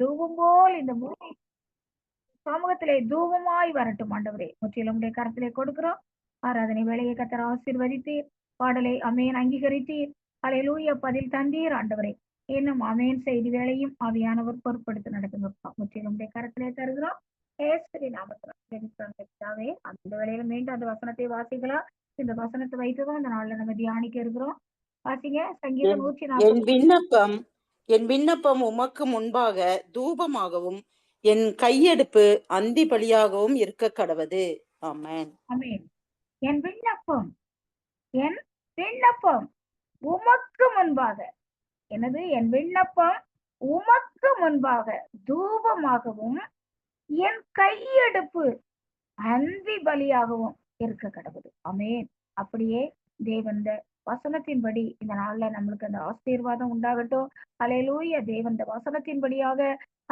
தூபம் போல் இந்த பூமி சமூகத்திலே தூபமாய் வரட்டும் ஆண்டவரே. முற்றிலும் உடைய கரத்திலே கொடுக்கிறோம். ஆராதனை வேலையை கத்தர் ஆசீர்வதித்தீர். பாடலை அமேன் அங்கீகரித்தீர். அலையிலூய பதில் தந்தீர் ஆண்டவரே. இன்னும் அமேன் செய்தி வேலையும் ஆவியானவர் பொருட்படுத்தி நடத்துங்கப்பா முற்றிலும் உடைய கரத்திலே தருகிறோம். ஏசரி நாமத்திலே அந்த வேலையில மீண்டும் அந்த வசனத்தை வாசிக்கலாம். இந்த வசனத்தை வைத்துதான் இந்த நாள்ல நம்ம தியானிக்க இருக்கிறோம். வாசிங்க சங்கீதம் நூற்றி நாற்பது. விண்ணப்பம் என் விண்ணப்பம் உமக்கு முன்பாக தூபமாகவும் என் கையெடுப்பு அந்தி பலியாகவும் இருக்க கடவது. ஆமென். என் விண்ணப்பம் என் விண்ணப்பம் உமக்கு முன்பாக. எனது என் விண்ணப்பம் உமக்கு முன்பாக தூபமாகவும் என் கையெடுப்பு அந்தி பலியாகவும் இருக்க கடவுது. அமேன் அப்படியே தேவந்த வசனத்தின்படி இந்த நாள்ல நம்மளுக்கு அந்த ஆசீர்வாதம் உண்டாகட்டும். அலையலூய தேவன் இந்த வசனத்தின்படியாக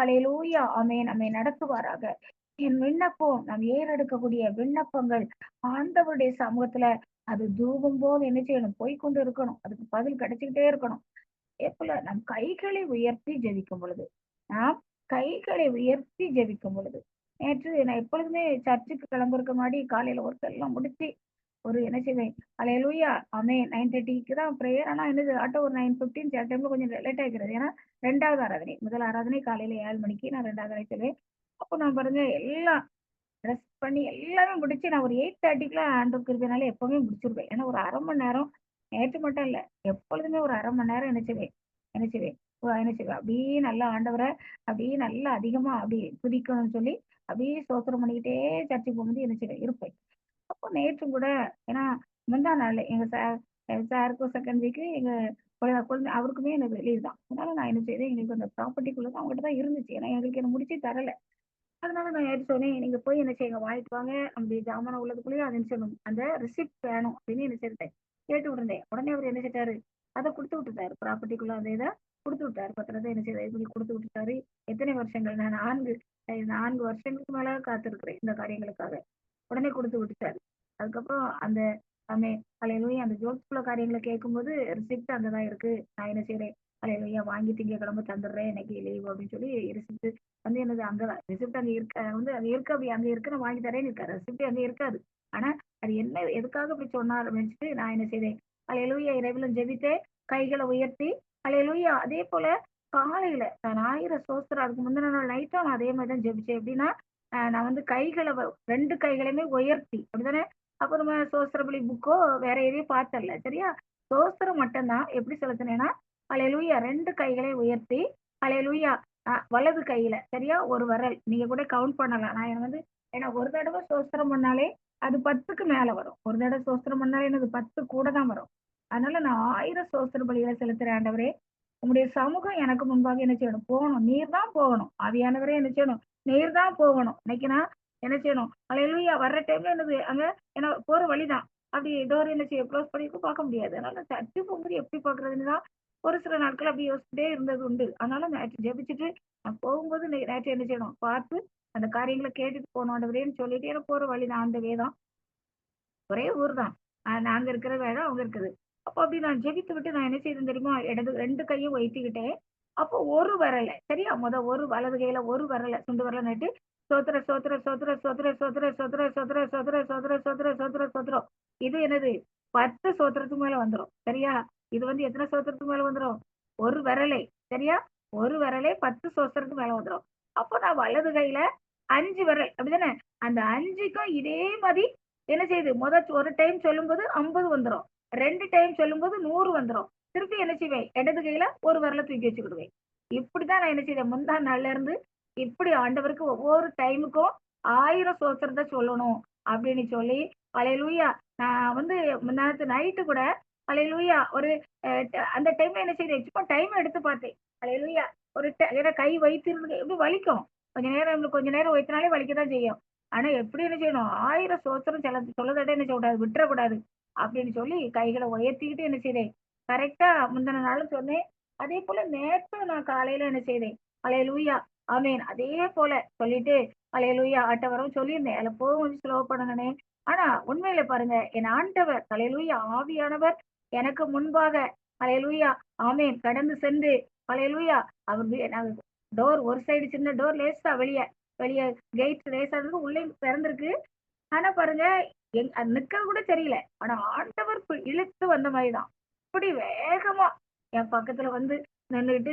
அலையலூய அமேன் நம்மை நடத்துவாராக. என் விண்ணப்பம் நாம் ஏறெடுக்கக்கூடிய விண்ணப்பங்கள்? ஆண்டவருடைய சமூகத்துல அது தூபம் போல் என்ன செய்யணும்? போய்கொண்டு இருக்கணும் அதுக்கு பதில் கிடைச்சுக்கிட்டே இருக்கணும். எப்பல நம் கைகளை உயர்த்தி ஜெபிக்கும் பொழுது நாம் கைகளை உயர்த்தி ஜெபிக்கும் பொழுது நேற்று நான் எப்பொழுதுமே சர்ச்சுக்கு கிளம்புறதுக்கு முன்னாடி காலையில ஒர்க் எல்லாம் முடிச்சு ஒரு என்ன செய்வேன் அலையலூயா அமே நைன் தேர்ட்டிக்கு தான் ப்ரேயர் ஆனால் என்னது ஆட்டோ ஒரு நைன் ஃபிஃப்டின் சில டைம்ல கொஞ்சம் லேட் ஆகிக்கிறது ஏன்னா ரெண்டாவது ஆராதனை. முதல் ஆராதனை காலையில ஏழு மணிக்கு நான் ரெண்டாவது ஆராதனை சொல்லுவேன் அப்போ நான் பாருங்க எல்லாம் ட்ரெஸ் பண்ணி எல்லாமே முடிச்சு நான் ஒரு எயிட் தேர்ட்டிக்குலாம் ஆண்டோக்கு கிருபினால எப்பவுமே முடிச்சிருவேன். ஏன்னா ஒரு அரை மணி நேரம் நேற்று மட்டும் இல்லை எப்பொழுதுமே ஒரு அரை மணி நேரம் நினைச்சுவேன் நினைச்சுவேன் நினைச்சுவேன் அப்படியே நல்லா ஆண்டவரை அப்படியே நல்லா அதிகமா அப்படி குதிக்கணும்னு சொல்லி அப்படியே சோத்திரம் பண்ணிக்கிட்டே சர்ச்சுக்கு போகும்போது நினைச்சுவேன் இருப்பேன். அப்போ நேற்று கூட ஏன்னா முந்தா நாள் எங்க சார் சாருக்கும் செகண்ட் வீக்கு எங்க குழந்தை அவருக்குமே எனக்கு வெளியே தான். அதனால நான் என்ன செய்தேன் எங்களுக்கு அந்த ப்ராப்பர்ட்டிக்குள்ள தான் அவங்ககிட்ட தான் இருந்துச்சு. ஏன்னா எங்களுக்கு என்ன முடிச்சு தரல. அதனால நான் ஏற்று சொன்னேன் நீங்க போய் என்ன செய்யுங்க வாங்கிட்டு வாங்க. அப்படி ஜாமான உள்ளதுக்குள்ளேயே அது சொல்லணும் அந்த ரிசிப்ட் வேணும் அப்படின்னு என்ன செய்தேன் கேட்டு விட்டுருந்தேன். உடனே அவர் என்ன செய்தாரு? அதை கொடுத்து விட்டுட்டாரு. ப்ராப்பர்ட்டிக்குள்ள அந்த இதை கொடுத்து விட்டாரு. பத்திரத்தை என்ன செய்தார்? இப்படி கொடுத்து விட்டுட்டாரு. எத்தனை வருஷங்கள்? நான் நான்கு நான்கு வருஷங்களுக்கு மேல காத்திருக்கிறேன் இந்த காரியங்களுக்காக. உடனே கொடுத்து விட்டுட்டாரு. அதுக்கப்புறம் அந்த அமே அலையிலூயா அந்த ஜோக்ஸ்குள்ள காரியங்களை கேட்கும்போது ரிசிப்ட் அங்கதான் இருக்கு. நான் என்ன செய்யறேன் அலையிலூயா வாங்கி திங்கக்கிழமை தந்துடுறேன். இன்னைக்கு லீவ் அப்படின்னு சொல்லி ரிசிப்ட் வந்து என்னது அங்கதான் ரிசிப்ட் அங்க இருக்க வந்து அங்க இருக்கு அப்படி அங்க இருக்கு நான் வாங்கி தரேன்னு இருக்காரு. ரிசிப்ட் அங்க இருக்காது. ஆனா அது என்ன எதுக்காக இப்படி சொன்னார் அப்படின்னு நான் என்ன செய்தேன்? அலையிலூயா இரவிலும் ஜெபித்தே கைகளை உயர்த்தி அலையிலூயா அதே போல காலையில நான் ஆயிரம் சோஸ்திரம் அதுக்கு முந்தின நாள் நைட்டும் நான் அதே மாதிரி தான் ஜெபிச்சேன். எப்படின்னா நான் வந்து கைகளை வ- ரெண்டு கைகளையுமே உயர்த்தி அப்படிதானே அப்போ நம்ம சோஸ்திரபலி புக்கோ வேற எதையும் பார்த்தல சரியா? சோஸ்திரம் மட்டும்தான். எப்படி செலுத்தினேன்னா அலையலூயா ரெண்டு கைகளை உயர்த்தி அலையலூயா வலது கையில சரியா? ஒரு விரல். நீங்க கூட கவுண்ட் பண்ணலாம். நான் எனக்கு வந்து ஏன்னா ஒரு தடவை சோஸ்திரம் பண்ணாலே அது பத்துக்கு மேல வரும். ஒரு தடவை சோஸ்திரம் பண்ணாலே எனக்கு பத்து கூட தான் வரும். அதனால நான் ஆயிரம் சோஸ்திர பலிகளை செலுத்துறேன் ஆண்டவரே. உங்களுடைய சமூகம் எனக்கு முன்பாக என்ன செய்யணும்? போகணும். நீர் தான் போகணும். அவையானவரே என்ன செய்யணும்? நேர் தான் போகணும். இன்னைக்கு நான் என்ன செய்யணும்? அலையிலூயா வர்ற டைம்ல என்னது? அங்க ஏன்னா போற வழிதான். அப்படி டோர் என்ன செய்ய க்ளோஸ் பண்ணிருக்கும் பார்க்க முடியாது. அதனால சர்ச்சு போகும்போது எப்படி பாக்குறதுன்னு தான் ஒரு சில நாட்கள் அப்படி யோசிச்சுட்டே இருந்தது உண்டு. அதனால நேற்று ஜெபிச்சுட்டு நான் போகும்போது நேற்று என்ன செய்யணும்? பார்த்து அந்த காரியங்களை கேட்டுட்டு போனோம் ஆண்டவரேன்னு சொல்லிட்டு எனக்கு போற வழி தான். அந்த வேதம் ஒரே ஊர் தான். நாங்க இருக்கிற வேடம் அவங்க இருக்குது. அப்போ அப்படி நான் ஜெபித்து விட்டு நான் என்ன செய்தேன் தெரியுமா? இடது ரெண்டு கையும் வைத்துக்கிட்டேன் அப்போ ஒரு வரல சரியா முத ஒரு வலது கையில ஒரு வரல சுண்டு வரல நட்டு சோத்திர சோத்திர சோத்திர சோத்திர சோத்திர சோத்திர சோத்திர சோத்திர சோத்திர சோத்திர சோத்திர சோத்திரம் இது என்னது பத்து சோத்திரத்துக்கு மேல வந்துடும் சரியா இது வந்து எத்தனை சோத்திரத்துக்கு மேல வந்துடும் ஒரு விரலை சரியா ஒரு விரலே பத்து சோத்திரத்துக்கு மேல வந்துடும் அப்போ நான் வலது கையில அஞ்சு விரல் அப்படிதானே அந்த அஞ்சுக்கும் இதே மாதிரி என்ன செய்யுது முத ஒரு டைம் சொல்லும்போது ஐம்பது வந்துடும் ரெண்டு டைம் சொல்லும்போது நூறு வந்துடும் திருப்பி என்ன செய்வேன்? இடது கையில ஒரு விரலை தூக்கி வச்சுக்கிடுவேன். இப்படிதான் நான் என்ன செய்தேன் முந்தா நாள்ல இருந்து இப்படி ஆண்டவருக்கு ஒவ்வொரு டைமுக்கும் ஆயிரம் சோத்திரத்தை சொல்லணும் அப்படின்னு சொல்லி பழைய லூயா நான் வந்து நேற்று நைட்டு கூட பழைய லூயா ஒரு ட- அந்த டைம்ல என்ன செய்தேன்? சும்மா டைம் எடுத்து பார்த்தேன். பழைய லூயா ஒரு ட- ஏன்னா கை வைத்திருந்து எப்படி வலிக்கும்? கொஞ்ச நேரம் கொஞ்ச நேரம் வைத்தினாலே வலிக்க தான் செய்யும். ஆனா எப்படி என்ன செய்யணும்? ஆயிரம் சோத்திரம் சொல்ல சொல்லதட்ட என்ன செய்யக்கூடாது விட்டுறக்கூடாது அப்படின்னு சொல்லி கைகளை உயர்த்திக்கிட்டு என்ன செய்தேன்? கரெக்டா முந்தின நாளும் சொன்னேன். அதே போல நேற்று நான் காலையில என்ன செய்தேன்? அலையலூயா ஆமேன். அதே போல சொல்லிட்டு அலையலூயா ஆட்டவரும் சொல்லியிருந்தேன். அதுல போக கொஞ்சம் ஸ்லோ பண்ணுங்கண்ணே ஆனா உண்மையில பாருங்க என் ஆண்டவர் அலையலூயா ஆவியானவர் எனக்கு முன்பாக. Hallelujah amen. கடந்து சென்று அலையலூயா. அவர் டோர் ஒரு சைடு சின்ன டோர் லேசா வெளியே வெளியே கேட் லேசா இருந்து உள்ளே திறந்திருக்கு. ஆனா பாருங்க எங் அது கூட தெரியல. ஆனா ஆண்டவர் இழுத்து வந்த மாதிரிதான் அப்படி வேகமா என் பக்கத்துல வந்து நின்றுட்டு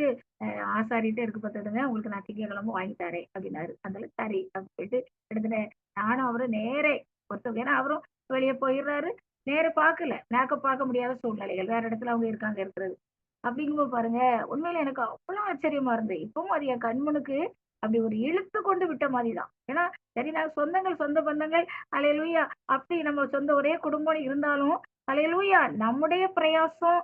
ஆசாரிட்டே இருக்கு பார்த்துடுங்க உங்களுக்கு நான் திங்கக்கிழமை வாங்கி தரேன் அப்படின்னாரு. அதனால சரி அப்படின்னு சொல்லிட்டு எடுத்துட்டேன். நானும் அவரும் நேரே ஒருத்தவங்க ஏன்னா அவரும் வெளியே போயிடுறாரு. நேர பார்க்கல. மேக்கப் பார்க்க முடியாத சூழ்நிலைகள். வேற இடத்துல அவங்க இருக்காங்க இருக்கிறது. அப்படிங்கும்போது பாருங்க உண்மையில எனக்கு அவ்வளவு ஆச்சரியமா இருந்தது. இப்பவும் அது என் கண்முனுக்கு அப்படி ஒரு இழுத்து கொண்டு விட்ட மாதிரி தான் ஏன்னா சரி நான் சொந்தங்கள் சொந்த பந்தங்கள் அலையலூயா அப்படி நம்ம சொந்த ஒரே குடும்பம் இருந்தாலும் அலையலூயா நம்முடைய பிரயாசம்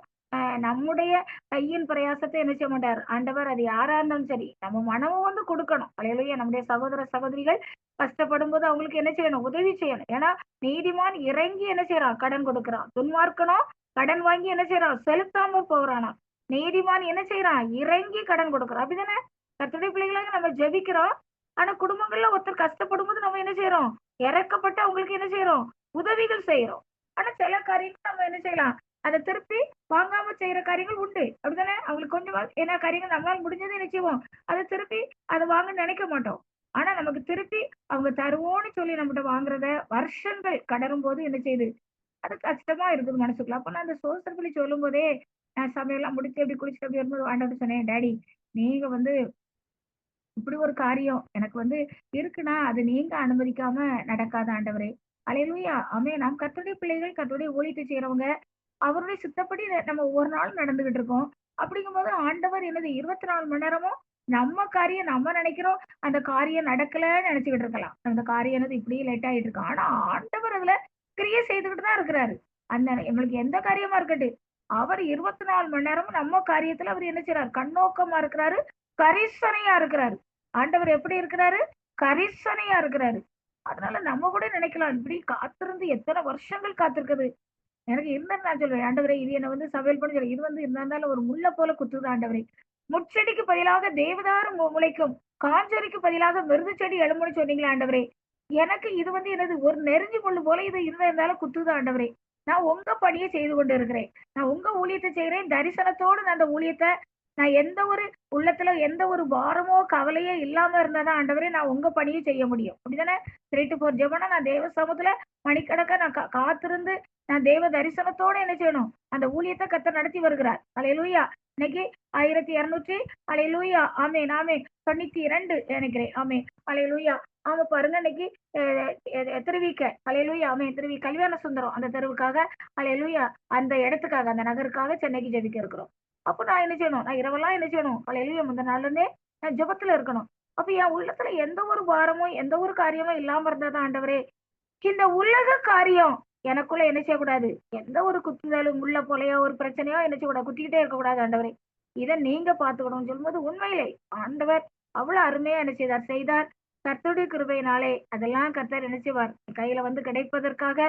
நம்முடைய கையின் பிரயாசத்தை என்ன செய்ய மாட்டார்? ஆண்டவர் அது யாரா இருந்தாலும் சரி நம்ம மனமும் வந்து கொடுக்கணும். அலையலூயா நம்முடைய சகோதர சகோதரிகள் கஷ்டப்படும் போது அவங்களுக்கு என்ன செய்யணும்? உதவி செய்யணும். ஏன்னா நீதிமான் இறங்கி என்ன செய்யறான்? கடன் கொடுக்கறான். துன்மார்க்கணும் கடன் வாங்கி என்ன செய்யறான்? செலுத்தாம போகிறானா நீதிமான் என்ன செய்யறான்? இறங்கி கடன் கொடுக்கறான். அப்படிதானே? கர்த்தருடைய பிள்ளைகளாக நம்ம ஜெபிக்கிறோம். ஆனா குடும்பங்கள்ல ஒருத்தர் கஷ்டப்படும் போது நம்ம என்ன செய்யறோம் இறக்கப்பட்டு அவங்களுக்கு என்ன செய்யறோம் உதவிகள் செய்யறோம் ஆனா சில காரியங்கள் நம்ம என்ன செய்யலாம்? அதை திருப்பி வாங்காம செய்யற காரியங்கள் உண்டு. அப்படிதானே அவங்களுக்கு கொஞ்சம் என்ன காரியங்கள் நம்மளால முடிஞ்சது என்ன செய்வோம்? அதை திருப்பி அதை வாங்க நினைக்க மாட்டோம். ஆனா நமக்கு திருப்பி அவங்க தருவோன்னு சொல்லி நம்மகிட்ட வாங்குறத வருஷங்கள் கடரும் போது என்ன செய்யுது? அது கஷ்டமா இருக்குது மனசுக்குள்ள. அப்ப நான் அந்த சோசர் பள்ளி சொல்லும் போதே நான் சமையல்லாம் முடிச்சு எப்படி குளிச்சுட்டு அப்படி வரும்போது ஆண்டவர்ட்ட சொன்னேன் டேடி நீங்க வந்து இப்படி ஒரு காரியம் எனக்கு வந்து இருக்குன்னா அது நீங்க அனுமதிக்காம நடக்காத ஆண்டவரே. அலையிலுயா அமே நாம் கத்துடைய பிள்ளைகள் கத்துடைய ஊழியத்தை செய்யறவங்க அவருடைய சித்தப்படி நம்ம ஒவ்வொரு நாளும் நடந்துகிட்டு இருக்கோம். அப்படிங்கும்போது ஆண்டவர் என்னது இருபத்தி நாலு மணி நேரமும் நம்ம காரியம் நம்ம நினைக்கிறோம். அந்த காரியம் நடக்கலன்னு நினைச்சுக்கிட்டு இருக்கலாம். அந்த காரியம் என்னது இப்படியே லேட் ஆயிட்டு இருக்கு. ஆனா ஆண்டவர் அதுல கிரியை செய்துகிட்டு தான் இருக்கிறாரு. அந்த எங்களுக்கு எந்த காரியமா இருக்கட்டும். அவர் இருபத்தி நாலு மணி நேரமும் நம்ம காரியத்துல அவர் என்ன செய்யறாரு கண்ணோக்கமா இருக்கிறாரு. கரிசனையா இருக்கிறாரு. ஆண்டவர் எப்படி இருக்கிறாரு? கரிசனையா இருக்கிறாரு. அதனால நம்ம கூட நினைக்கலாம் இப்படி காத்திருந்து எத்தனை வருஷங்கள் காத்திருக்குது? எனக்கு இருந்தா நான் சொல்றேன் ஆண்டவரே இது என்ன வந்து சமையல் பண்ணி சொல்ல இது வந்து இருந்தாலும் ஒரு முள்ள போல குத்துது ஆண்டவரே. முட்செடிக்கு பதிலாக தேவதாரம் மு- முளைக்கும். காஞ்சொரிக்கு பதிலாக மிருது செடி எழுமுன்னு சொன்னீங்களா ஆண்டவரே. எனக்கு இது வந்து என்னது ஒரு நெருஞ்சி முள்ளு போல இது இருந்தா இருந்தாலும் குத்துது ஆண்டவரே. நான் உங்க பணியை செய்து கொண்டு இருக்கிறேன். நான் உங்க ஊழியத்தை செய்கிறேன். தரிசனத்தோடு நான் அந்த ஊழியத்தை நான் எந்த ஒரு உள்ளத்துல எந்த ஒரு பாரமோ கவலையோ இல்லாம இருந்தாதான் ஆண்டவரே நான் உங்க பணியை செய்ய முடியும். அப்படிதானே த்ரீ டு ஃபோர் ஜெபனா நான் தேவ சமூகத்துல மணிக்கணக்கா நான் கா- காத்திருந்து நான் தேவ தரிசனத்தோட என்ன செய்யணும்? அந்த ஊழியத்தை கத்த நடத்தி வருகிறார். அலையலூயா இன்னைக்கு ஆயிரத்தி இருநூற்றி அலையலூயா ஆமே நாமே தொண்ணூத்தி இரண்டு நினைக்கிறேன். ஆமே அலையலூயா அவங்க பாருங்க இன்னைக்கு அஹ், திருவிக்க. அலையலூயா ஆமே திருவி கல்யாண சுந்தரம் அந்த தெருவுக்காக அலையலூயா அந்த இடத்துக்காக அந்த நகருக்காக சென்னைக்கு ஜெபிக்க இருக்கிறோம். அப்போ நான் என்ன செய்யணும்? நான் இரவெல்லாம் என்ன செய்யணும்? அலையலூயா முந்த நாள்ல நான் ஜெபத்துல இருக்கணும். அப்ப என் உள்ளத்துல எந்த ஒரு பாரமும் எந்த ஒரு காரியமும் இல்லாம இருந்தாதான் ஆண்டவரே. இந்த உலக காரியம் எனக்குள்ள என்ன செய்யக்கூடாது? எந்த ஒரு குத்துதலும் உள்ள போலையோ ஒரு பிரச்சனையோ என்ன செய்யக்கூடாது? குத்திக்கிட்டே இருக்கக்கூடாது ஆண்டவரே. இதை நீங்க பாத்துக்கணும்னு சொல்லும்போது உண்மையிலே ஆண்டவர் அவ்வளவு அருமையா என்ன செய்தார்? செய்தார். கர்த்தருடைய கிருபையினாலே அதெல்லாம் கர்த்தர் என்ன செய்வார்? கையில வந்து கிடைப்பதற்காக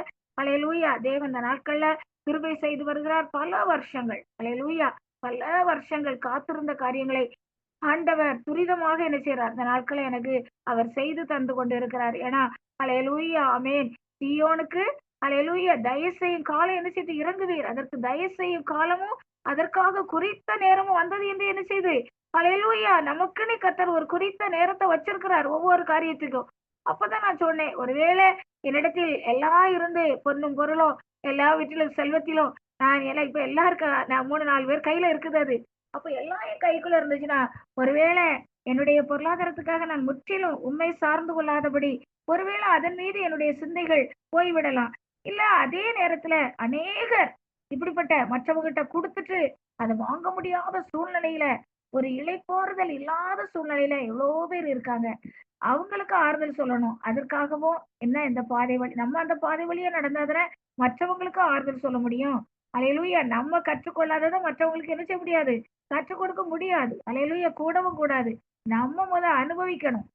அலையலூயா தேவன் இந்த நாட்கள்ல கிருபை செய்து வருகிறார் பல வருஷங்கள். அலையலூயா பல வருஷங்கள் காத்திருந்த காரியங்களை ஆண்டவர் துரிதமாக என்ன செய்றார்? அந்த நாட்களை எனக்கு அவர் செய்து தந்து கொண்டிருக்கிறார். ஏன்னா அலையலூயா அமேன் சியோனுக்கு அலையலூயா தயவு செய்யும் காலம் என்ன செய்து? இறங்குவீர். அதற்கு தயவு செய்யும் காலமும் அதற்காக குறித்த நேரமும் வந்தது என்று என்ன செய்து? அலையலூயா நமக்குன்னு கத்தர் ஒரு குறித்த நேரத்தை வச்சிருக்கிறார் ஒவ்வொரு காரியத்துக்கும். அப்பதான் நான் சொன்னேன் ஒருவேளை என்னிடத்தில் எல்லாம் இருந்து பொண்ணும் பொருளும் எல்லா வீட்டிலும் செல்வத்திலும் நான் எல்லாம் இப்ப எல்லாருக்கும் நான் மூணு நாலு பேர் கையில இருக்குது அது. அப்ப எல்லாம் என் கைக்குள்ள இருந்துச்சுன்னா ஒருவேளை என்னுடைய பொருளாதாரத்துக்காக நான் முற்றிலும் உண்மை சார்ந்து கொள்ளாதபடி ஒருவேளை அதன் மீது என்னுடைய சிந்தைகள் போய்விடலாம். இல்ல அதே நேரத்துல அநேகர் இப்படிப்பட்ட மற்றவங்கிட்ட கொடுத்துட்டு அதை வாங்க முடியாத சூழ்நிலையில ஒரு இழைப்போறுதல் இல்லாத சூழ்நிலையில எவ்வளவோ பேர் இருக்காங்க. அவங்களுக்கு ஆறுதல் சொல்லணும். அதற்காகவும் என்ன இந்த பாதை வழி நம்ம அந்த பாதை வழியா நடந்தாதானே மற்றவங்களுக்கு ஆறுதல் சொல்ல முடியும். அலையலூயா நம்ம கற்றுக்கொள்ளாததை மற்றவங்களுக்கு என்ன செய்ய முடியாது? கற்றுக் கொடுக்க முடியாது. அலையலூயா கூடவும் கூடாது. நம்ம முத அனுபவிக்கணும்.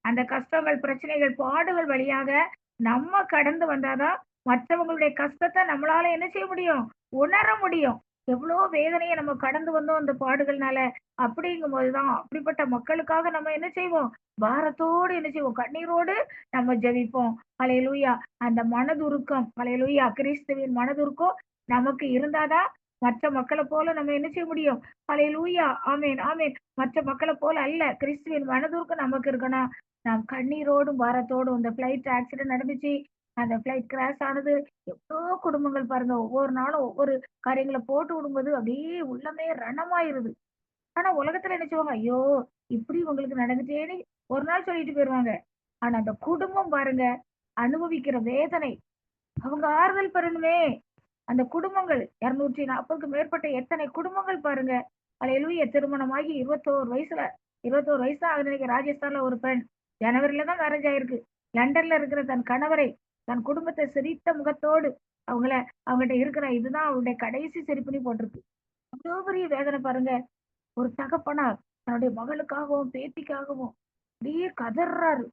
அந்த கஷ்டங்கள் பிரச்சனைகள் பாடுகள் வழியாக நம்ம கடந்து வந்தாதான் மற்றவங்களுடைய கஷ்டத்தை நம்மளால என்ன செய்ய முடியும்? உணர முடியும். எவ்வளவு வேதனையை நம்ம கடந்து வந்தோம் அந்த பாடுகள்னால. அப்படிங்கும் போதுதான் அப்படிப்பட்ட மக்களுக்காக நம்ம என்ன செய்வோம்? பாரத்தோடு என்ன செய்வோம்? கண்ணீரோடு நம்ம ஜெபிப்போம். அலையலூயா அந்த மனதுருக்கம் அலையலூயா கிறிஸ்துவின் மனதுருக்கம் நமக்கு இருந்தாதான் மற்ற மக்களை போல நம்ம என்ன செய்ய முடியும்? அலையிலூயா ஆமேன் ஆமேன். மற்ற மக்களை போல அல்ல. கிறிஸ்துவின் மனதுருக்கு நமக்கு இருக்கணும். நாம் கண்ணீரோடும் பாரத்தோடும் இந்த பிளைட் ஆக்சிடென்ட் நடந்துச்சு. அந்த பிளைட் கிராஷ் ஆனது எவ்வளோ குடும்பங்கள் பாருங்க. ஒவ்வொரு நாளும் ஒவ்வொரு காரியங்களை போட்டு விடும்போது அப்படியே உள்ளமே ரணமாயிருது. ஆனா உலகத்துல நினைச்சுவாங்க ஐயோ இப்படி உங்களுக்கு நடந்துட்டேன்னு ஒரு நாள் சொல்லிட்டு போயிருவாங்க. ஆனா அந்த குடும்பம் பாருங்க அனுபவிக்கிற வேதனை. அவங்க ஆறுதல் பெறணுமே. அந்த குடும்பங்கள் இருநூற்றி நாற்பதுக்கு மேற்பட்ட எத்தனை குடும்பங்கள் பாருங்க. அலையிலுய திருமணமாகி இருபத்தோரு வயசுல இருபத்தோரு வயசு ஆகுது ராஜஸ்தான்ல ஒரு பெண். ஜனவரில தான் மேரேஜ் ஆயிருக்கு. லண்டன்ல இருக்கிற தன் கணவரை தன் குடும்பத்தை சிரித்த முகத்தோடு அவங்கள அவங்ககிட்ட இருக்கிற இதுதான் அவருடைய கடைசி செருப்பினி போட்டிருக்கு. அவ்வளோ பெரிய வேதனை பாருங்க. ஒரு தகப்பனார் தன்னுடைய மகளுக்காகவும் பேத்திக்காகவும் அப்படியே கதறாரு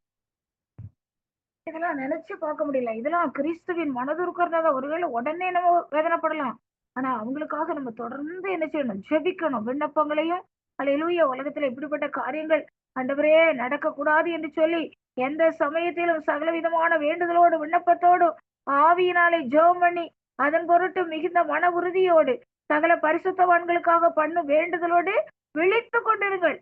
இதெல்லாம் நினைச்சு பார்க்க முடியல. இதெல்லாம் கிறிஸ்துவின் மனதுருக்கிறதாக ஒருவேளை உடனே நம்ம வேதனைப்படலாம். ஆனா அவங்களுக்காக நம்ம தொடர்ந்து என்ன செய்யணும்? ஜெபிக்கணும். விண்ணப்பங்களையும் அலையிலூய உலகத்துல இப்படிப்பட்ட காரியங்கள் ஆண்டவரே நடக்கக்கூடாது என்று சொல்லி எந்த சமயத்திலும் சகலவிதமான வேண்டுதலோடு விண்ணப்பத்தோடு ஆவியினாலே ஜெபம் பண்ணி அதன் பொருட்டு மிகுந்த மன உறுதியோடு சகல பரிசுத்தவான்களுக்காக பண்ணும் வேண்டுதலோடு விழித்து கொண்டிருங்கள்.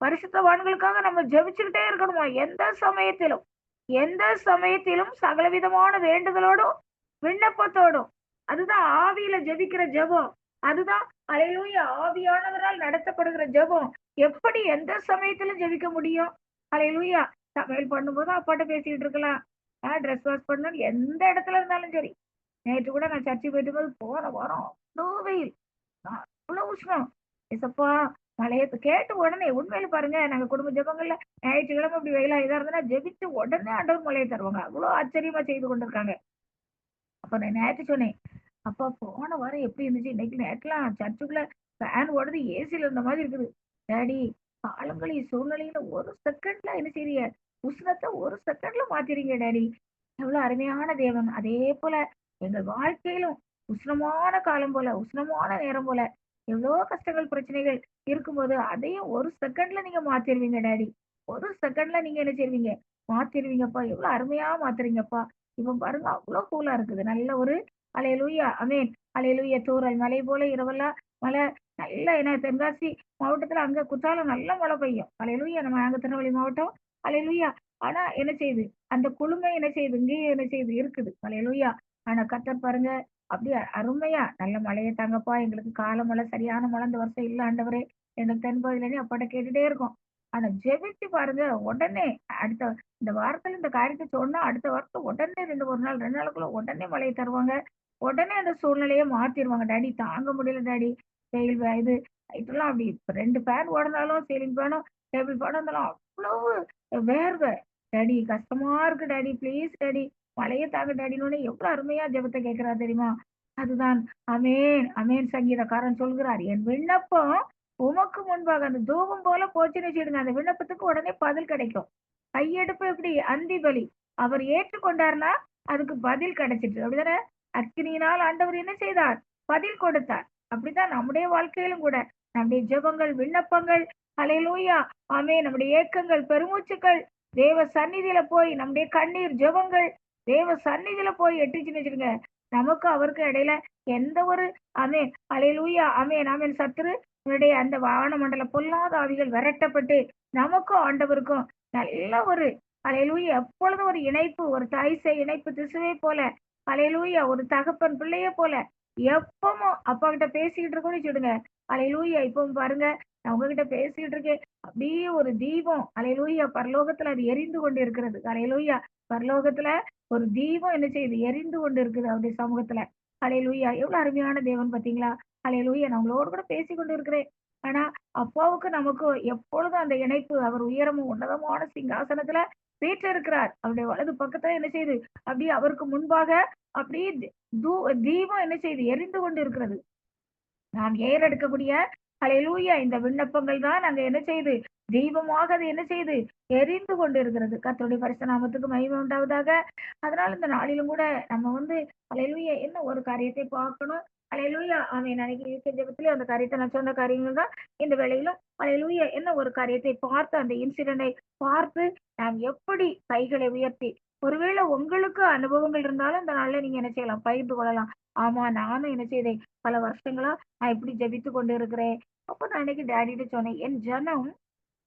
பரிசுத்தவான்களுக்காக நம்ம ஜெபிச்சுக்கிட்டே இருக்கணுமா? எந்த சமயத்திலும் எந்த சமயத்திலும் சகலவிதமான வேண்டுதலோடும் விண்ணப்பத்தோடும். அதுதான் ஆவியில ஜெபிக்கிற ஜெபம். அதுதான் அலையிலூய ஆவியானவரால் நடத்தப்படுகிற ஜெபம். எப்படி எந்த சமயத்துல ஜெபிக்க முடியும்? அலையிலூயா சமையல் பண்ணும்போது அப்பாட்ட பேசிட்டு இருக்கலாம். ட்ரெஸ் வாஷ் பண்ணணும். எந்த இடத்துல இருந்தாலும் சரி. நேற்று கூட நான் சர்ச்சை போயிட்டு போது போன வாரம் அவ்வளோ வெயில். அவ்வளோ உஷ்ணம். எசப்பா மழையை கேட்டு உடனே உண்மையில பாருங்க நாங்க குடும்ப ஜெபங்கள்ல ஞாயிற்றுக்கிழமை இப்படி வெயிலா இதா இருந்ததுன்னா ஜெபிச்சு உடனே ஆண்டவர் மழையை தருவாங்க. அவ்வளோ ஆச்சரியமா செய்து கொண்டிருக்காங்க. அப்ப நான் நேற்று சொன்னேன் அப்பா போன வாரம் எப்படி இருந்துச்சு? இன்னைக்கு நேற்றுலாம் சர்ச்சுக்குள்ள ஃபேன் ஓடுது ஏசியில இருந்த மாதிரி இருக்குது. டேடி காலங்களின் சூழ்நிலையில ஒரு செகண்ட்ல என்ன செய்றீங்க? உஷ்ணத்தை ஒரு செகண்ட்ல மாத்திரீங்க டேடி. எவ்வளவு அருமையான தேவன். அதே போல எங்கள் வாழ்க்கையிலும் உஷ்ணமான காலம் போல உஷ்ணமான நேரம் போல எவ்வளோ கஷ்டங்கள் பிரச்சனைகள் இருக்கும்போது அதையும் ஒரு செகண்ட்ல நீங்க மாத்திருவீங்க டேடி. ஒரு செகண்ட்ல நீங்க என்ன செய்வீங்க? மாத்திருவீங்கப்பா. எவ்வளவு அருமையா மாத்துறீங்கப்பா. இப்ப பாருங்க அவ்வளவு கூலா இருக்குது. நல்ல ஒரு அலையலூயா அமேன் அலையலூயா தூரல் மலை போல இரவெல்லாம் மழை நல்ல என்ன தென்காசி மாவட்டத்துல அங்க குற்றாலம் நல்ல மழை பெய்யும். அலையலூயா நம்ம அங்க திருநெல்வேலி மாவட்டம் அலையலூயா ஆனா என்ன செய்யுது? அந்த குழுமை என்ன செய்யுது? இங்கேயும் என்ன செய்யுது? இருக்குது. அலையலூயா ஆனா கத்தர் பாருங்க அப்படியே அருமையா நல்ல மழையை தாங்கப்பா. எங்களுக்கு கால மழை சரியான மழை. இந்த வருஷம் இல்ல ஆண்டவரே. எனக்கு தென்பகுதியிலேயே அப்பாட்ட கேட்டுட்டே இருக்கும். ஆனா ஜெபிச்சு பாருங்க உடனே அடுத்த இந்த வாரத்துல இந்த காரியத்தை சொன்னா அடுத்த வாரத்துல உடனே ரெண்டு ஒரு நாள் ரெண்டு நாளுக்குள்ள உடனே மழையை தருவாங்க. உடனே அந்த சூழ்நிலையை மாத்திருவாங்க. டாடி தாங்க முடியல டாடி வெயில் இது இதெல்லாம் அப்படி இப்போ ரெண்டு ஃபேன் உடந்தாலும் சீலிங் ஃபேனும் டேபிள் ஃபேனும் இருந்தாலும் அவ்வளவு வேர்வை. டாடி கஷ்டமா இருக்கு டாடி ப்ளீஸ் டாடி மழையை தாங்க டாடின்னு எவ்வளவு அருமையா ஜெபத்தை கேட்கிறா தெரியுமா? அதுதான் அமேன் அமேன் சங்கீதக்காரன் சொல்கிறார். என் விண்ணப்பம் உமக்கு முன்பாக அந்த தூபம் போல போச்சுன்னு வச்சுடுங்க அந்த விண்ணப்பத்துக்கு உடனே பதில் கிடைக்கும். கையெடுப்பு எப்படி? அந்தி பலி. அவர் ஏற்றுக்கொண்டார்னா அதுக்கு பதில் கிடைச்சிட்டு அப்படிதானே? அக்கினியினால் ஆண்டவர் என்ன செய்தார்? பதில் கொடுத்தார். அப்படிதான் நம்முடைய வாழ்க்கையிலும் கூட. நம்முடைய ஜெபங்கள் விண்ணப்பங்கள் அலையலூயா ஆமே நம்முடைய ஏக்கங்கள் பெருமூச்சுக்கள் தேவ சந்நிதியில போய் நம்முடைய கண்ணீர் ஜெபங்கள் தேவ சந்நிதியில போய் எட்டுச்சுன்னு வச்சுக்கோங்க. நமக்கு அவருக்கு இடையில எந்த ஒரு அமேன் அலையலூயா அமேன் அமேன் சத்துரு உன்னுடைய அந்த வாகன மண்டல பொல்லாத ஆவிகள் விரட்டப்பட்டு நமக்கும் ஆண்டவருக்கும் நல்ல ஒரு அலையலூயா எப்பொழுதும் ஒரு இணைப்பு ஒரு தாய்சை இணைப்பு திசுவை போல அலையிலூயா ஒரு தகப்பன் பிள்ளைய போல. எப்பவும் அப்பா கிட்ட பேசிக்கிட்டு இருக்கோம்னு சொல்லுங்க அலையலூயா இப்பவும் பாருங்க நான் உங்ககிட்ட பேசிக்கிட்டு இருக்கேன். அப்படியே ஒரு தீபம். அலையலூயா பரலோகத்துல அது எரிந்து கொண்டு இருக்கிறது அலையலூயா பரலோகத்துல ஒரு தீபம் என்ன செய்யுது? எரிந்து கொண்டு இருக்குது அவருடைய சமூகத்துல. அலையலூயா எவ்வளவு அருமையான தேவன் பாத்தீங்களா? அலையலூயா நான் உங்களோட கூட பேசி கொண்டு இருக்கிறேன் ஆனா அப்பாவுக்கு நமக்கு எப்பொழுதும் அந்த இணைப்பு அவர் உயரமும் உன்னதமான சிங்காசனத்துல வீற்றிருக்கிறார். அவருடைய வலது பக்கத்துல என்ன செய்யுது அப்படியே அவருக்கு முன்பாக அப்படியே தூ- தீபம் என்ன செய்யுது எரிந்து கொண்டு இருக்கிறது நாம் ஏறெடுக்கக்கூடிய அலையிலூயா இந்த விண்ணப்பங்கள் தான் அங்க என்ன செய்யுது தெய்வமாக அது என்ன செய்யுது எரிந்து கொண்டு இருக்கிறது கர்த்தருடைய பரிசு நாமத்துக்கு மகிமை உண்டாவதாக. அதனால இந்த நாளிலும் கூட நம்ம வந்து அலையிலூயா என்ன ஒரு காரியத்தை பார்க்கணும் அலையிலூயா அவன் நினைக்கிற ஜெபத்திலே அந்த காரியத்தை நான் சொன்ன காரியங்கள் தான் இந்த வேலையிலும் அலையிலூயா என்ன ஒரு காரியத்தை பார்த்து அந்த இன்சிடென்டை பார்த்து நாம் எப்படி கைகளை உயர்த்தி ஒருவேளை உங்களுக்கு அனுபவங்கள் இருந்தாலும் இந்த நாள்ல நீங்க என்ன செய்யலாம்? பகிர்ந்து கொள்ளலாம். ஆமா நானும் என்ன செய்தேன்? பல வருஷங்களா நான் இப்படி ஜெபித்து கொண்டு இருக்கிறேன் அப்ப நான் அன்னைக்கு டேடிட்டு சொன்னேன் என் ஜனம்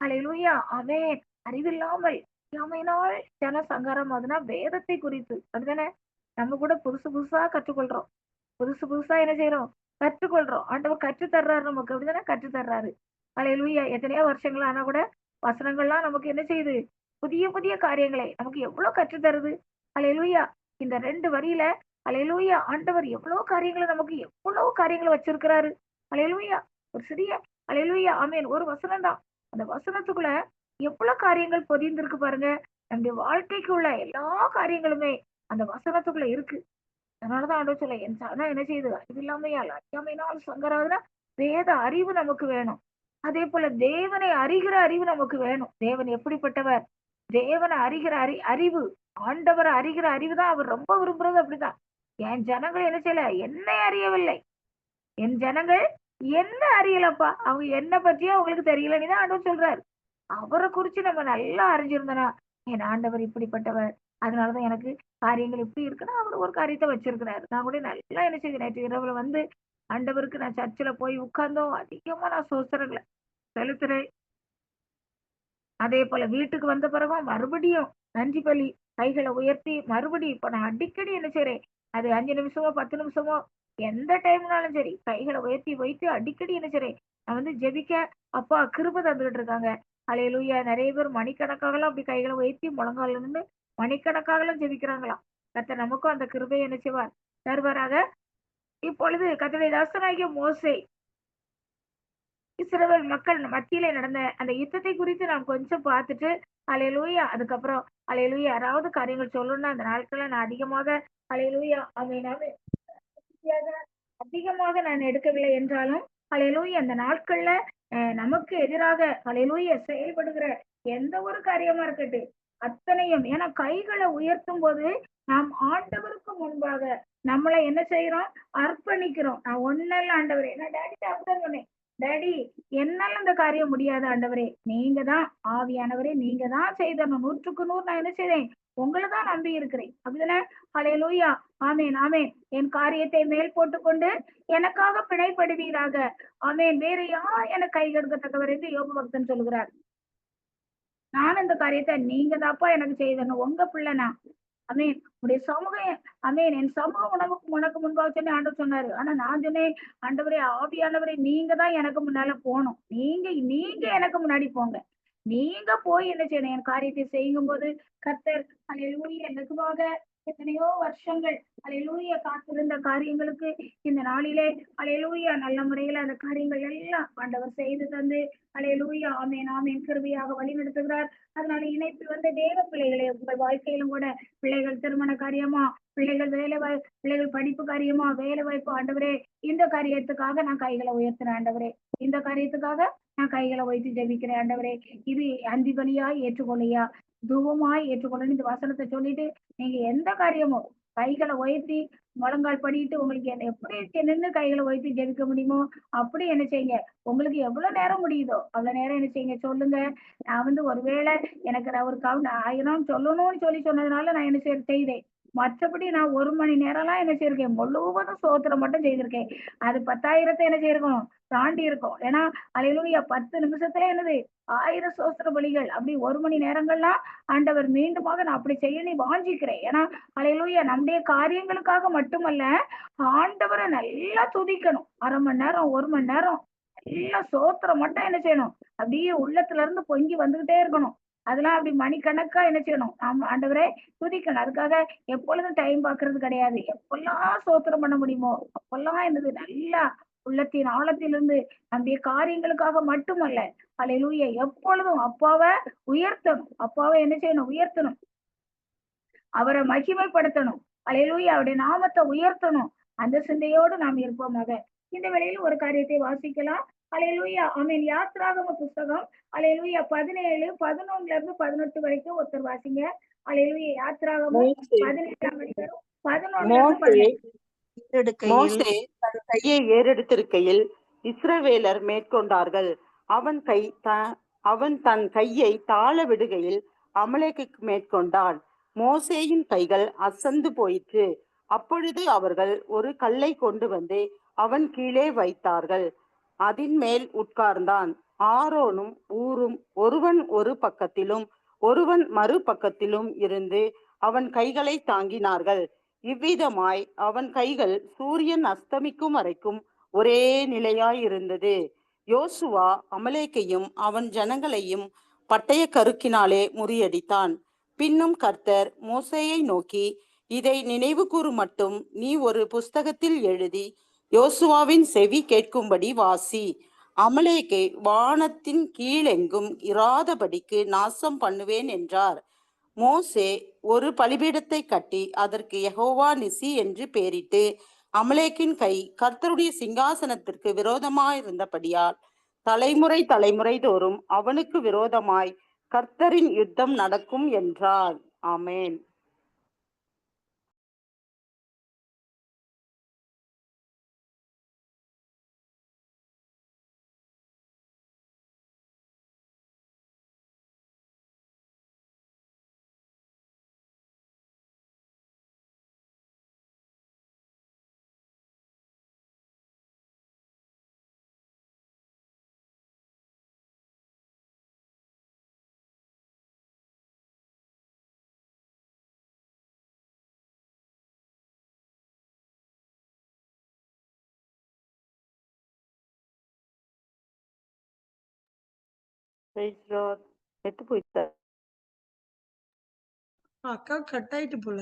அலையிலூயா அவன் அறிவில்லாமல் அறியாமையினால் ஜன சங்காரம் அதுனா வேதத்தை குறித்து. அதுதானே? நம்ம கூட புதுசு புதுசா கற்றுக்கொள்றோம். புதுசு புதுசா என்ன செய்யறோம் கற்றுக்கொள்றோம். ஆண்டவர் கற்று தர்றாரு நமக்கு. அப்படிதானே கற்று தர்றாரு அலையிலூயா எத்தனையோ வருஷங்கள் ஆனா கூட வசனங்கள்லாம் நமக்கு என்ன செய்யுது? புதிய புதிய காரியங்களை நமக்கு எவ்வளவு கற்று தருது அலையிலூயா இந்த ரெண்டு வரியில அலையிலூயா ஆண்டவர் எவ்வளவு காரியங்களை நமக்கு எவ்வளவு காரியங்களை வச்சிருக்கிறாரு? அலையிலூயா ஒரு சிறிய அலையிலூயா ஆமேன் ஒரு வசனம் தான் அந்த வசனத்துக்குள்ள எவ்வளவு காரியங்கள் பொதிந்திருக்கு பாருங்க. நம்முடைய வாழ்க்கைக்கு உள்ள எல்லா காரியங்களுமே அந்த வசனத்துக்குள்ள இருக்கு. அதனாலதான் ஆண்டவர் சொல்ல என் சாதனா என்ன செய்யுது அறிவு இல்லாமையால் அறியாமையினால் சங்கராதுனா வேத அறிவு நமக்கு வேணும். அதே போல தேவனை அறிகிற அறிவு நமக்கு வேணும். தேவன் எப்படிப்பட்டவர்? தேவனை அறிகிற அறி அறிவு ஆண்டவரை அறிகிற அறிவு தான் அவர் ரொம்ப விரும்புறது அப்படிதான். என் ஜனங்கள் என்ன செய்யல? என்னை அறியவில்லை. என் ஜனங்கள் என்ன அறியலப்பா? அவங்க என்ன பற்றியும் அவங்களுக்கு தெரியலன்னு தான் ஆண்டவர் சொல்றாரு. அவரை குறிச்சு நம்ம நல்லா அறிஞ்சிருந்தனா என் ஆண்டவர் இப்படிப்பட்டவர். அதனாலதான் எனக்கு காரியங்கள் இப்படி இருக்குன்னா அவர் ஒரு காரியத்தை வச்சிருக்கிறாரு. நான் கூட நல்லா என்ன செய்தேன் நேற்று இரவுல வந்து ஆண்டவருக்கு நான் சர்ச்சில் போய் உட்கார்ந்தோம். அதிகமா நான் சோசரங்களை செலுத்துறேன். அதே போல வீட்டுக்கு வந்த பிறகும் மறுபடியும் நன்றி பலி கைகளை உயர்த்தி மறுபடியும் இப்ப நான் அடிக்கடி என்ன செய்யறேன் அது அஞ்சு நிமிஷமோ பத்து நிமிஷமோ எந்த டைம்னாலும் சரி கைகளை உயர்த்தி வைத்து அடிக்கடி என்ன செய்யறேன் நான் வந்து ஜெபிக்க அப்பா கிருப தந்துகிட்டு இருக்காங்க. அலையிலூயா நிறைய பேர் மணிக்கணக்காகலாம் அப்படி கைகளை உயர்த்தி முழங்கால நின்று மணிக்கணக்காகலாம் ஜெபிக்கிறாங்களாம். கத்த நமக்கும் அந்த கிருபை என்ன செய்வார் தருவாராக? இப்பொழுது கத்தனை தாசனாகிய மோசே இஸ்ரவேல் மக்கள் மத்தியிலே நடந்த அந்த யுத்தத்தை குறித்து நாம் கொஞ்சம் பார்த்துட்டு அலையலூயா அதுக்கப்புறம் அலையலூயா யாராவது காரியங்கள் சொல்லணும்னா அந்த நாட்கள்ல நான் அதிகமாக அலையலூயா அமைனாவே அதிகமாக நான் எடுக்கவில்லை என்றாலும் அலையலூயா அந்த நாட்கள்ல அஹ், நமக்கு எதிராக அலையலூயா செயல்படுகிற எந்த ஒரு காரியமா இருக்கட்டும் அத்தனையும். ஏன்னா கைகளை உயர்த்தும் போது நாம் ஆண்டவருக்கு முன்பாக நம்மளை என்ன செய்யறோம் அர்ப்பணிக்கிறோம். நான் ஒன்னல்ல ஆண்டவரே. நான் டேடி அப்படிதான் சொன்னேன். டேடி என்னால அந்த காரியம் முடியாது ஆண்டவரே. நீங்க தான் ஆவியானவரே. நீங்க தான் செய்தணும் நூற்றுக்கு நூறு நான் என்ன செய்தேன்? உங்களை தான் நம்பி இருக்கிறேன். அப்படிதானே? ஹalleluya ஆமேன் ஆமேன். என் காரியத்தை மேல் போட்டுக்கொண்டு எனக்காக பிணைப்படுவீராக. ஆமேன். வேற யார் என கை கெடுக்கத்தக்கவர் என்று யோக பக்தன் சொல்கிறார் நான் இந்த காரியத்தை நீங்க தாப்பா எனக்கு செய்தணும் உங்க பிள்ளைனா அமீன் உடைய சமூகம் அமீன் என் சமூகம் உனக்கு உனக்கு முன்பாக சொன்னே ஆண்டவர் சொன்னாரு. ஆனா நான் சொன்னேன் ஆண்டவரே ஆவியானவரே நீங்க தான் எனக்கு முன்னால போகணும். நீங்க நீங்க எனக்கு முன்னாடி போங்க. நீங்க போய் என்ன செய்யணும்? என் காரியத்தை செய்யும் போது கத்தர் அலையூரிய நெகுவாக எத்தனையோ வருஷங்கள் அலையலூய காத்திருந்த காரியங்களுக்கு இந்த நாளிலே அலையலூயா நல்ல முறையில அந்த காரியங்கள் எல்லாம் ஆண்டவர் செய்து தந்து அலையலூயா ஆமேன் ஆமேன் கிருவியாக வழி நடத்துகிறார் அதனால இணைப்பு வந்த தேவ பிள்ளைகளே உங்கள் வாழ்க்கையிலும் கூட பிள்ளைகள் திருமண காரியமா பிள்ளைகள் வேலை வாய் பிள்ளைகள் படிப்பு காரியமா வேலை வாய்ப்பு ஆண்டவரே இந்த காரியத்துக்காக நான் கைகளை உயர்த்துறேன் ஆண்டவரே. இந்த காரியத்துக்காக நான் கைகளை வைத்து ஜெபிக்கிறேன் ஆண்டவரே. இது அந்திபலியா ஏற்றுக்கொள்ளையா? தூவமாய் ஏற்றுக்கொள்ளணும் இந்த வசனத்தை சொல்லிட்டு நீங்க எந்த காரியமோ கைகளை உயர்த்தி முழங்கால் பண்ணிட்டு உங்களுக்கு என்ன எப்படி நின்று கைகளை உயர்த்தி ஜெபிக்க முடியுமோ அப்படி என்ன செய்யுங்க. உங்களுக்கு எவ்வளவு நேரம் முடியுதோ அவ்வளவு நேரம் என்ன செய்யுங்க சொல்லுங்க. நான் வந்து ஒருவேளை எனக்கு நான் ஒரு கவுண்ட் ஆயிரம் சொல்லணும்னு சொல்லி சொன்னதுனால நான் என்ன செய்ய செய்தேன். மற்றபடி நான் ஒரு மணி நேரம்லாம் என்ன செய்யிருக்கேன் முழுவதும் சோத்திரம் மட்டும் செய்திருக்கேன். அது பத்தாயிரத்தை என்ன செய்யிருக்கோம் தாண்டி இருக்கும். ஏன்னா அலையிலூயா பத்து நிமிஷத்துல என்னது ஆயிரம் சோஸ்திர பலிகள். அப்படி ஒரு மணி நேரங்கள்லாம் ஆண்டவர் மீண்டுமாக நான் அப்படி செய்ய நீ வாஞ்சிக்கிறேன். ஏன்னா அலையிலூயா நம்முடைய காரியங்களுக்காக மட்டுமல்ல ஆண்டவரை நல்லா துதிக்கணும். அரை மணி நேரம் ஒரு மணி நேரம் நல்லா சோத்திரம் மட்டும் என்ன செய்யணும். அப்படியே உள்ளத்துல இருந்து பொங்கி வந்துகிட்டே இருக்கணும். அதெல்லாம் அப்படி மணிக்கணக்கா என்ன செய்யணும்? நாம ஆண்டவரே துதிக்கணும். அதுக்காக எப்பொழுதும் டைம் பாக்குறது கிடையாது. எப்பெல்லாம் சோத்திரம் பண்ண முடியுமோ அப்பெல்லாம் என்னது நல்லா உள்ளத்தின் ஆழத்திலிருந்து நம்முடைய காரியங்களுக்காக மட்டுமல்ல. அலையிலூய எப்பொழுதும் அப்பாவை உயர்த்தணும். அப்பாவை என்ன செய்யணும்? உயர்த்தணும். அவரை மகிமைப்படுத்தணும். அலையிலூய அவருடைய நாமத்தை உயர்த்தணும். அந்த சிந்தையோடு நாம் இருப்போமாக. இந்த வேளையில் ஒரு காரியத்தை வாசிக்கலாம். அலையலூயா ஆமீன். யாத்ராகம புஸ்தகம். அலையலூயா பதினேழு பதினொன்னுல இருந்து பதினெட்டு வரைக்கும் ஒருத்தர் வாசிங்க. அலையலூயா யாத்ராகமம் மோசே. பதினேழாம் அதிகாரம் தன் கையை ஏறெடுத்திருக்கையில் இஸ்ரவேலர் மேற்கொண்டார்கள். அவன் கை த அவன் தன் கையை தாழ விடுகையில் அமலேக்கு மேற்கொண்டான் மோசேயின் கைகள் அசந்து போயிற்று. அப்பொழுது அவர்கள் ஒரு கல்லை கொண்டு வந்து அவன் கீழே வைத்தார்கள். அதின் மேல் உட்கார்ந்தான். ஆரோனும் ஊரும் ஒருவன் ஒரு பக்கத்திலும் ஒருவன் மறு பக்கத்திலும் இருந்து அவன் கைகளை தாங்கினார்கள். இவ்விதமாய் அவன் கைகள் சூரியன் அஸ்தமிக்கும் வரைக்கும் ஒரே நிலையாய் இருந்தது. யோசுவா அமலேக்கையும் அவன் ஜனங்களையும் பட்டய கருக்கினாலே முறியடித்தான். பின்னும் கர்த்தர் மோசையை நோக்கி இதை நினைவு கூறு மட்டும் நீ ஒரு புஸ்தகத்தில் எழுதி யோசுவாவின் செவி கேட்கும்படி வாசி. அமலேக்கை வானத்தின் கீழெங்கும் இராதபடிக்கு நாசம் பண்ணுவேன் என்றார். மோசே ஒரு பலிபீடத்தை கட்டி அதற்கு யகோவா நிசி என்று பெயரிட்டு அமலேக்கின் கை கர்த்தருடைய சிங்காசனத்திற்கு விரோதமாயிருந்தபடியால் தலைமுறை தலைமுறை தோறும் அவனுக்கு விரோதமாய் கர்த்தரின் யுத்தம் நடக்கும் என்றார். ஆமேன். Praise Lord. செத்து போயிட்டார் அக்கா கட் ஆயிட்டு போல.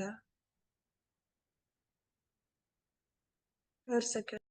ஒரு செகண்ட்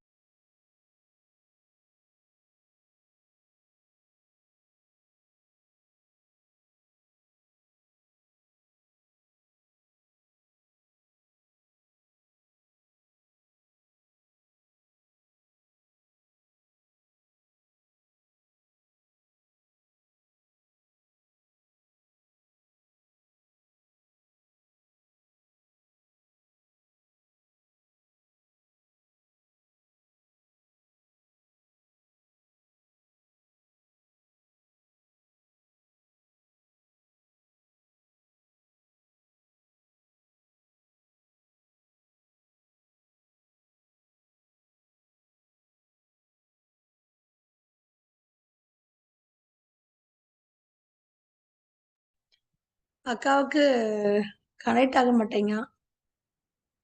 அக்காவுக்கு கனெக்ட் ஆக மாட்டேங்க